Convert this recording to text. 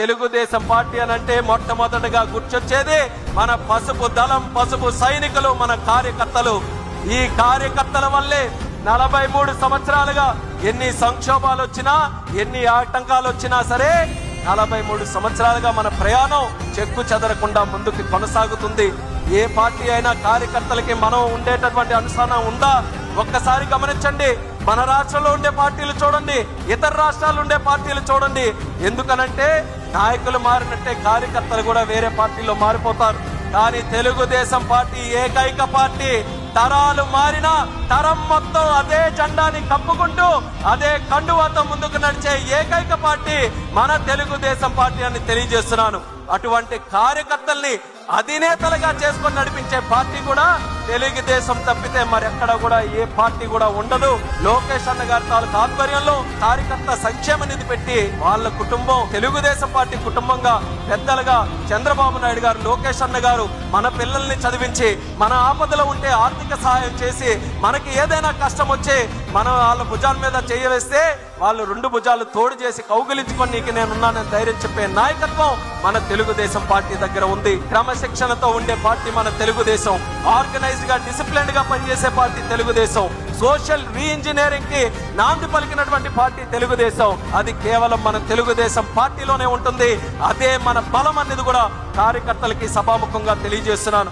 Telugu Desam party అని అంటే మొట్టమొదటిగా గుర్చొచ్చేది మన పసుపు దళం పసుపు సైనికులు మన కార్యకర్తలు. ఈ కార్యకర్తల వల్లే నలభై మూడు సంవత్సరాలుగా ఎన్ని సంక్షోభాలు వచ్చినా ఎన్ని ఆటంకాలు వచ్చినా సరే నలభై మూడు సంవత్సరాలుగా మన ప్రయాణం చెక్కు చెదరకుండా ముందుకు కొనసాగుతుంది. ఏ పార్టీ అయినా కార్యకర్తలకి మనం ఉండేటటువంటి అనుసరణ ఉందా? ఒక్కసారి గమనించండి మన రాష్ట్రంలో ఉండే పార్టీలు చూడండి ఇతర రాష్ట్రాలు ఉండే పార్టీలు చూడండి. ఎందుకనంటే నాయకులు మారినట్టే కార్యకర్తలు కూడా వేరే పార్టీలో మారిపోతారు. కానీ తెలుగుదేశం పార్టీ ఏకైక పార్టీ తరాలు మారినా తరం మొత్తం అదే జెండాని కప్పుకుంటూ అదే కండువాతో ముందుకు నడిచే ఏకైక పార్టీ మన తెలుగుదేశం పార్టీ అని తెలియజేస్తున్నాను. అటువంటి కార్యకర్తల్ని అధినేతలుగా చేసుకొని నడిపించే పార్టీ కూడా తెలుగుదేశం తప్పితే మరెక్కడ కూడా ఏ పార్టీ కూడా ఉండదు. లోకేష్ అన్న గారి తాలూకు ఆధ్వర్యంలో కార్యకర్త సంక్షేమ నిధి పెట్టి వాళ్ళ కుటుంబం తెలుగుదేశం పార్టీ కుటుంబంగా పెద్దలుగా చంద్రబాబు నాయుడు గారు లోకేష్ అన్న గారు మన పిల్లల్ని చదివించి మన ఆపదలో ఉంటే ఆర్థిక సహాయం చేసి మనకి ఏదైనా కష్టం వచ్చి మనం వాళ్ళ భుజాల మీద చేయవేస్తే వాళ్ళు రెండు భుజాలు తోడు చేసి కౌగిలించుకొని నీకు నేనున్నానని ధైర్యం చెప్పే నాయకత్వం మన తెలుగుదేశం పార్టీ దగ్గర ఉంది. క్రమశిక్షణతో ఉండే పార్టీ మన తెలుగుదేశం. ఆర్గనైజ్గా డిసిప్లిన్గా పనిచేసే పార్టీ తెలుగుదేశం. సోషల్ రీఇంజనీరింగ్కి నాంది పలికినటువంటి పార్టీ తెలుగుదేశం. అది కేవలం మన తెలుగుదేశం పార్టీలోనే ఉంటుంది. అదే మన బలం అనేది కూడా కార్యకర్తలకి సభాముఖంగా తెలియజేస్తున్నాను.